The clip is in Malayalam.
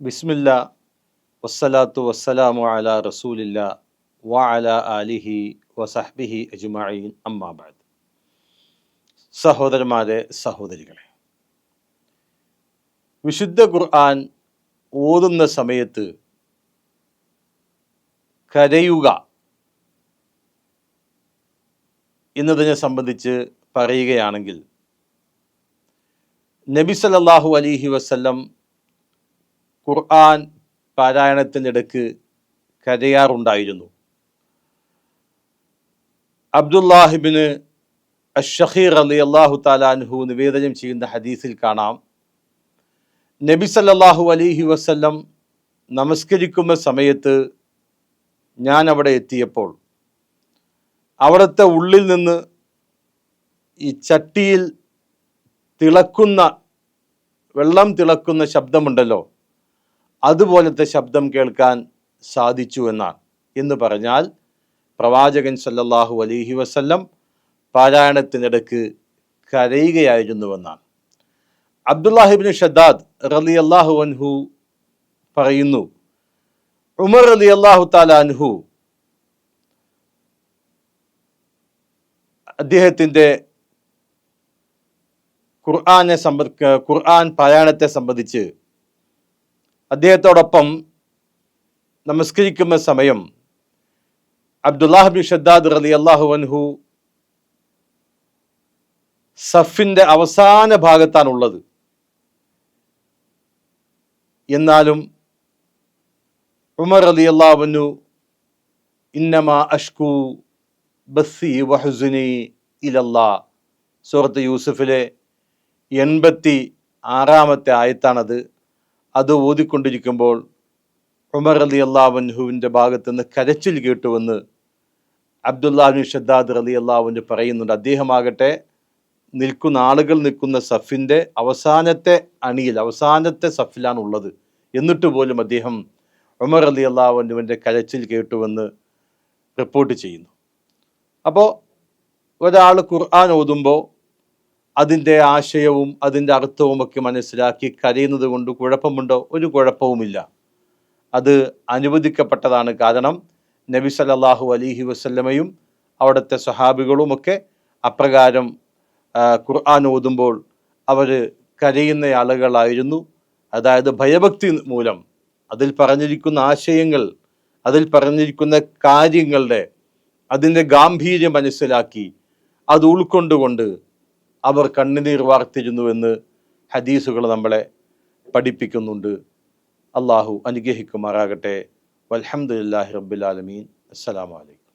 ബിസ്മില്ല വസ്സലാത്തു വസ്സലാമു അല റസൂലില്ല വ അല ആലിഹി വസഹ്ബിഹി അജ്മഈൻ. അമ്മാബാദ് സഹോദരന്മാരെ സഹോദരികളെ വിശുദ്ധ ഖുർആൻ ഓതുന്ന സമയത്ത് കരയുക എന്നതിനെ സംബന്ധിച്ച് പറയുകയാണെങ്കിൽ നബി സല്ലല്ലാഹു അലൈഹി വസല്ലം ഖുർആൻ പാരായണത്തിനിടക്ക് കരയാറുണ്ടായിരുന്നു. അബ്ദുല്ലാഹിബിന് അഷഹീർ അലി അള്ളാഹു താലാൻഹു നിവേദനം ചെയ്യുന്ന ഹദീസിൽ കാണാം. നബി സല്ലാഹു അലിഹി വസ്ല്ലം നമസ്കരിക്കുന്ന സമയത്ത് ഞാൻ അവിടെ എത്തിയപ്പോൾ അവിടുത്തെ ഉള്ളിൽ നിന്ന് ഈ ചട്ടിയിൽ തിളക്കുന്ന വെള്ളം തിളക്കുന്ന ശബ്ദമുണ്ടല്ലോ. അതുപോലത്തെ ശബ്ദം കേൾക്കാൻ സാധിച്ചു എന്നാണ്. എന്ന് പറഞ്ഞാൽ പ്രവാചകൻ സല്ലല്ലാഹു അലൈഹി വസല്ലം പാരായണത്തിനിടക്ക് കരയുകയായിരുന്നുവെന്നാണ് അബ്ദുല്ലാഹിബിൻ ഷദ്ദാദ് റലി അള്ളാഹു അൻഹു പറയുന്നു ഉമർ അലി അള്ളാഹു താലാൻഹു അദ്ദേഹത്തിന്റെ ഖുർആാനെ സംബ ഖുർആൻ പാരായണത്തെ സംബന്ധിച്ച് അദ്ദേഹത്തോടൊപ്പം നമസ്കരിക്കുന്ന സമയം അബ്ദുല്ലാഹിബിൻ ഷദ്ദാദ് റലി അള്ളാഹു അൻഹു സഫിന്റെ അവസാന ഭാഗത്താണുള്ളത്. എന്നാലും ഉമർ അലി അള്ളാഹുനു ഇന്നമ അഷ്കു ബസ്സി വഹുസുനി ഇലല്ലാ. സൂറത്ത് യൂസുഫിലെ എൺപത്തി ആറാമത്തെ ആയത്താണത്. അത് ഓതിക്കൊണ്ടിരിക്കുമ്പോൾ ഉമർ അലി അള്ളാവൻഹുവിന്റെ ഭാഗത്ത് നിന്ന് കരച്ചിൽ കേട്ടുവെന്ന് അബ്ദുല്ലാഹിൻ ഷദ്ദാദ് അലി അള്ളാഹുവിന്റെ പറയുന്നുണ്ട്. അദ്ദേഹമാകട്ടെ നിൽക്കുന്ന ആളുകൾ നിൽക്കുന്ന സഫിന്റെ അവസാനത്തെ അണിയിൽ അവസാനത്തെ സഫിലാണ് ഉള്ളത്. എന്നിട്ട് പോലും അദ്ദേഹം ഉമർ അലി അള്ളാഹുവിന്റെ കരച്ചിൽ കേട്ടുവെന്ന് റിപ്പോർട്ട് ചെയ്യുന്നു. അപ്പോൾ ഒരാൾ ഖുർആൻ ഓതുമ്പോൾ അതിന്റെ ആശയവും അതിന്റെ അർത്ഥവും ഒക്കെ മനസ്സിലാക്കി കരയുന്നത് കൊണ്ട് കുഴപ്പമുണ്ടോ? ഒരു കുഴപ്പവുമില്ല. അത് അനുവദിക്കപ്പെട്ടതാണ് കാരണം നബി സല്ലല്ലാഹു അലിഹി വസല്ലമയും അവിടുത്തെ സ്വഹാബികളുമൊക്കെ അപ്രകാരം ഖുർആൻ ഓതുമ്പോൾ അവർ കരയുന്ന ആളുകളായിരുന്നു. അതായത് ഭയഭക്തി മൂലം. അതിൽ പറഞ്ഞിരിക്കുന്ന ആശയങ്ങൾ അതിൽ പറഞ്ഞിരിക്കുന്ന കാര്യങ്ങളുടെ അതിന്റെ ഗാംഭീര്യം മനസ്സിലാക്കി അത് ഉൾക്കൊണ്ടുകൊണ്ട് അവർ കണ്ണുനീർ വാർത്തിരുന്നുവെന്ന് ഹദീസുകൾ നമ്മളെ പഠിപ്പിക്കുന്നുണ്ട്. അള്ളാഹു അനുഗ്രഹിക്കുമാറാകട്ടെ. വലഹമുല്ലാഹി റബ്ബുലാലമീൻ അസ്സലാമലൈക്കും